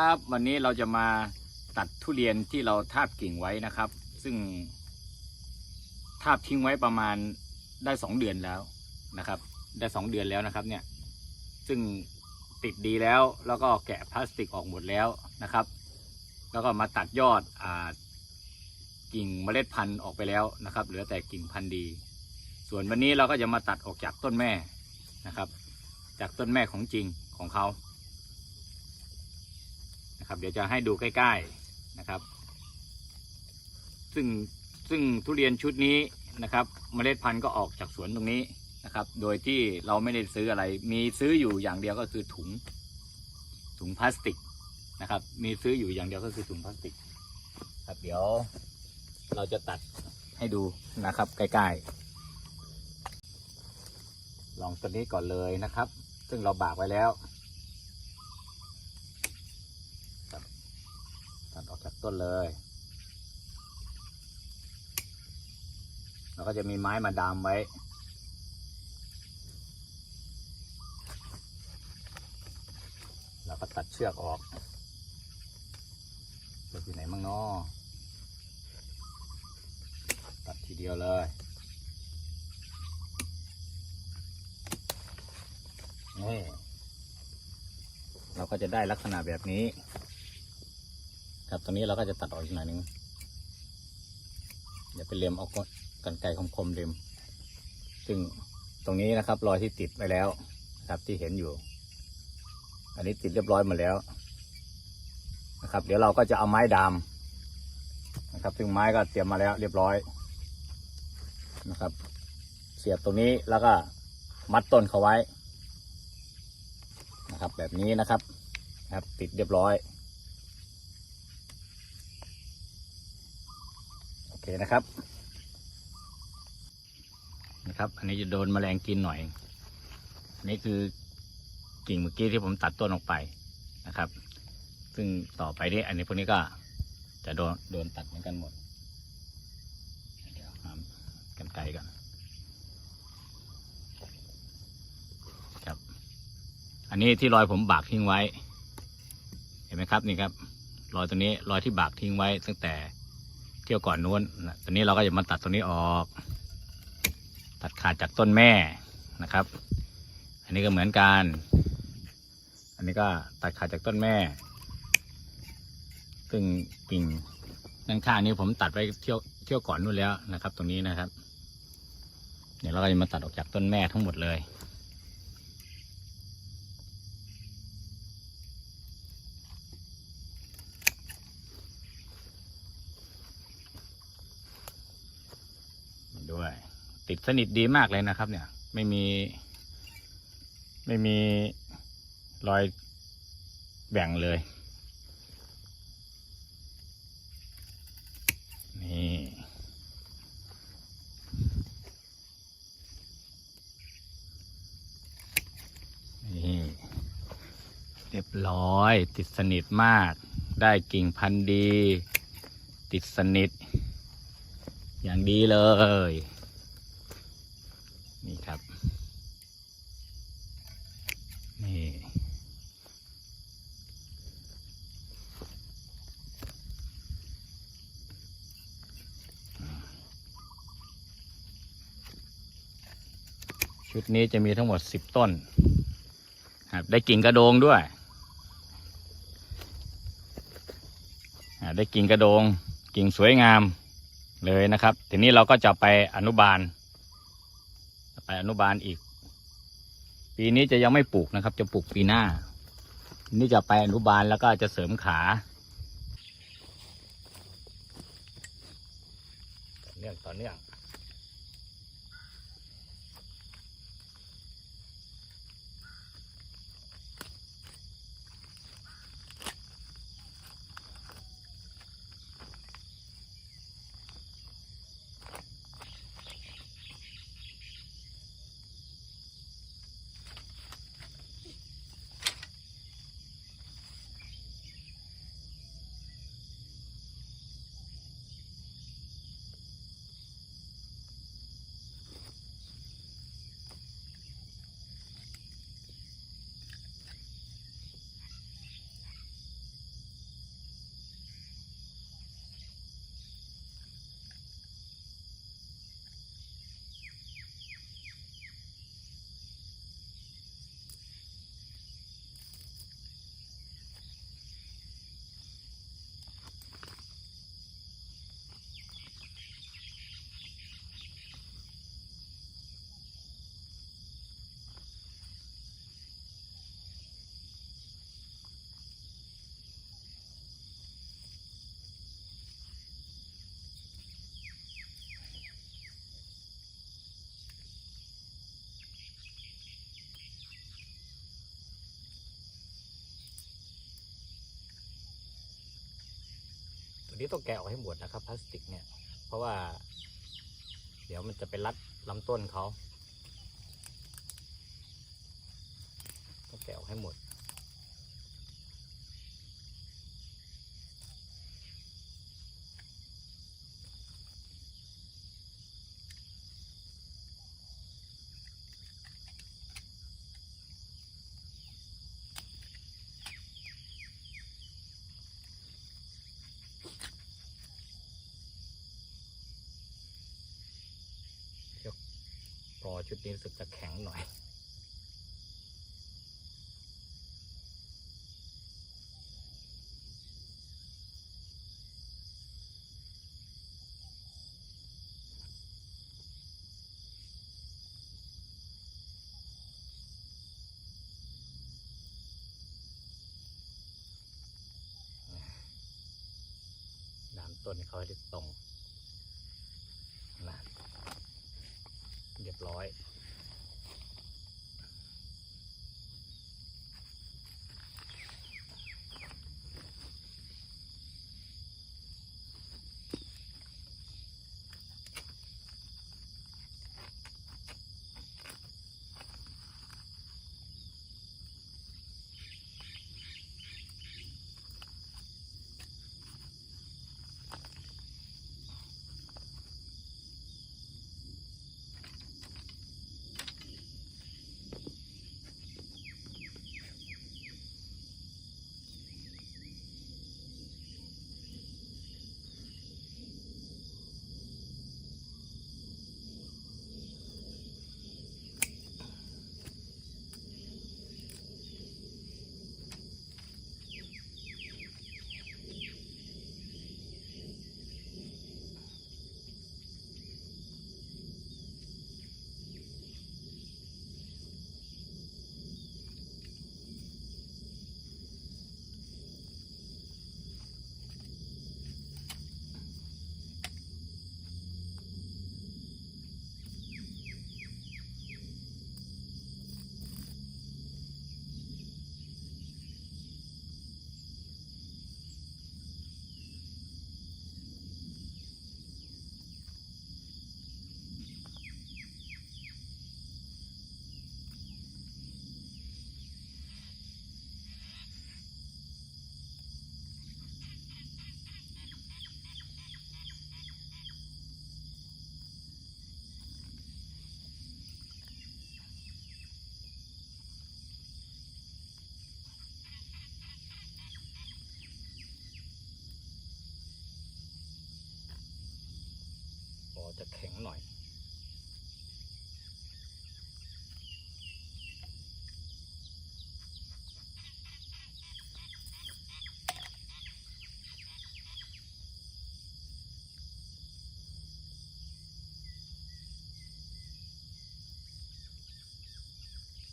ครับวันนี้เราจะมาตัดทุเรียนที่เราทาบกิ่งไว้นะครับ ซึ่งทาบทิ้งไว้ประมาณได้สองเดือนแล้วนะครับ ได้สองเดือนแล้วนะครับเนี่ยซึ่งติดดีแล้วแล้วก็แกะพลาสติกออกหมดแล้วนะครับ แล้วก็มาตัดยอดอ่ากิ่งเมล็ดพันธุ์ออกไปแล้วนะครับ เหลือแต่กิ่งพันธุ์ดี ส่วนวันนี้เราก็จะมาตัดออกจากต้นแม่นะครับ จากต้นแม่ของจริงของเขา นะครับ เดี๋ยวจะให้ดูใกล้ ๆนะครับ ซึ่งซึ่งทุเรียนชุดนี้นะครับเมล็ดพันธุ์ก็ออกจากสวนตรงนี้นะครับ โดยที่เราไม่ได้ซื้ออะไร มีซื้ออยู่อย่างเดียวก็คือถุงถุงพลาสติกนะครับ มีซื้ออยู่อย่างเดียวก็คือถุงพลาสติก ครับเดี๋ยวเราจะตัดให้ดูนะครับใกล้ๆ ลองตัวนี้ก่อนเลยนะครับ ซึ่งเราบากไว้แล้ว ตัดออกจากต้นเลย แล้วก็จะมีไม้มาดามไว้แล้วก็ตัดเชือกออกเชือกอยู่ไหนมั่งเนาะตัดทีเดียวเลยนี่เราก็จะได้ลักษณะแบบนี้ ครับ ตรงนี้เราก็จะตัดออกอีกหน่อยหนึงเดี๋ยวไปเลียมเอากันไกรคมๆเลียมซึ่งตรงนี้นะครับ รอยที่ติดไปแล้วนะครับที่เห็นอยู่ อันนี้ติดเรียบร้อยหมดแล้วนะครับ เดี๋ยวเราก็จะเอาไม้ดามนะครับ ซึ่งไม้ก็เตรียมมาแล้วเรียบร้อยนะครับ เสียบตรงนี้แล้วก็มัดต้นเขาไว้นะครับ แบบนี้นะครับนะครับ ติดเรียบร้อย โอ เคนะครับ นะครับ อันนี้จะโดนแมลงกินหน่อย อันนี้คือกิ่งเมื่อกี้ที่ผมตัดต้นออกไปนะครับ ซึ่งต่อไปนี้อันนี้พวกนี้ก็จะโดนโดนตัดเหมือนกันหมด เดี๋ยวหากันไกลก่อนครับ อันนี้ที่รอยผมบากทิ้งไว้ เห็นไหมครับนี่ครับ รอยตัวนี้รอยที่บากทิ้งไว้ตั้งแต่ เที่ยวก่อนนู้นนะตอนนี้เราก็จะมาตัดตัวนี้ออก ตัดขาดจากต้นแม่นะครับ อันนี้ก็เหมือนกัน อันนี้ก็ตัดขาดจากต้นแม่ ซึ่งกิ่งด้านข้างนี้ผมตัดไว้เที่ยวเที่ยวก่อนนู้นแล้วนะครับ ตรงนี้นะครับ เดี๋ยวเราก็จะมาตัดออกจากต้นแม่ทั้งหมดเลย ติ ดสนิทดีมากเลยนะครับ เนี่ย ไม่มี ไม่มีรอยแบ่งเลย นี่ นี่ เรียบร้อย ติดสนิทมาก ได้กิ่งพันธุ์ดี ติดสนิท อย่างดีเลย นี่ครับ นี่ ชุดนี้จะมีทั้งหมดสิบต้นครับได้กิ่งกระโดงด้วย ได้กิ่งกระโดง กิ่งสวยงามเลยนะครับ ทีนี้เราก็จะไปอนุบาล ไปอนุบาลอีก ปีนี้จะยังไม่ปลูกนะครับ จะปลูกปีหน้า นี้จะไปอนุบาลแล้วก็จะเสริมขาเนื่องต่อเนื่อง วันนี้ต้องแกะออกให้หมดนะครับพลาสติกเนี่ย เพราะว่า เดี๋ยวมันจะไปรัดลำต้นเขาต้องแกะออกให้หมด รอชุดนี้รู้สึกจะแข็งหน่อย น้ำต้นเขาให้ได้ตรงนะเรียบร้อย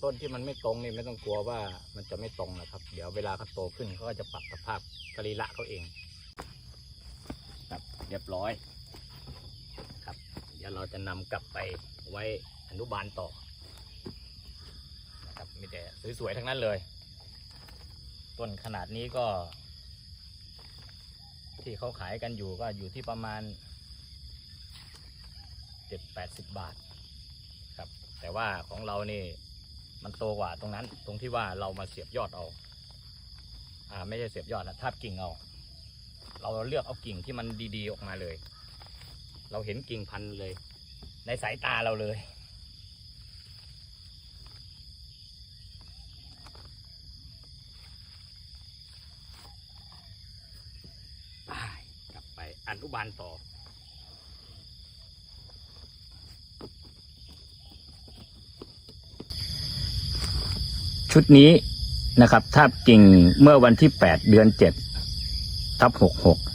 ต้นที่มันไม่ตรงนี่ไม่ต้องกลัวว่ามันจะไม่ตรงนะครับ เดี๋ยวเวลาเขาโตขึ้นเขาก็จะปรับสภาพสรีระเขาเองครับเรียบร้อยครับ เดี๋ยวเราจะนำกลับไปไว้อนุบาลต่อนะครับมีแต่สวยๆทั้งนั้นเลย ต้นขนาดนี้ก็ ที่เขาขายกันอยู่ก็อยู่ที่ประมาณเจ็ดแปดสิบบาทครับ แต่ว่าของเรานี่ มันโตกว่าตรงนั้น ตรงที่ว่าเรามาเสียบยอดเอาอ่าไม่ใช่เสียบยอดนะทาบกิ่งเอา เราเลือกเอากิ่งที่มันดีๆออกมาเลย เราเห็นกิ่งพันเลย ในสายตาเราเลยไปกลับไปอนุบาลต่อ ชุดนี้นะครับทาบกิ่งเมื่อวันที่ 8 เดือน 7 ทับ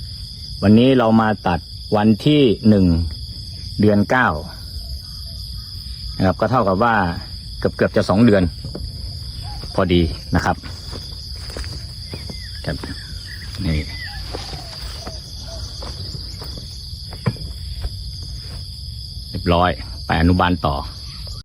66 วันนี้เรามาตัดวันที่ 1 เดือน9นะครับก็เท่ากับว่าเกือบเกือบจะ 2 เดือน พอดีนะครับครับนี่เรียบร้อยไปอนุบาลต่อ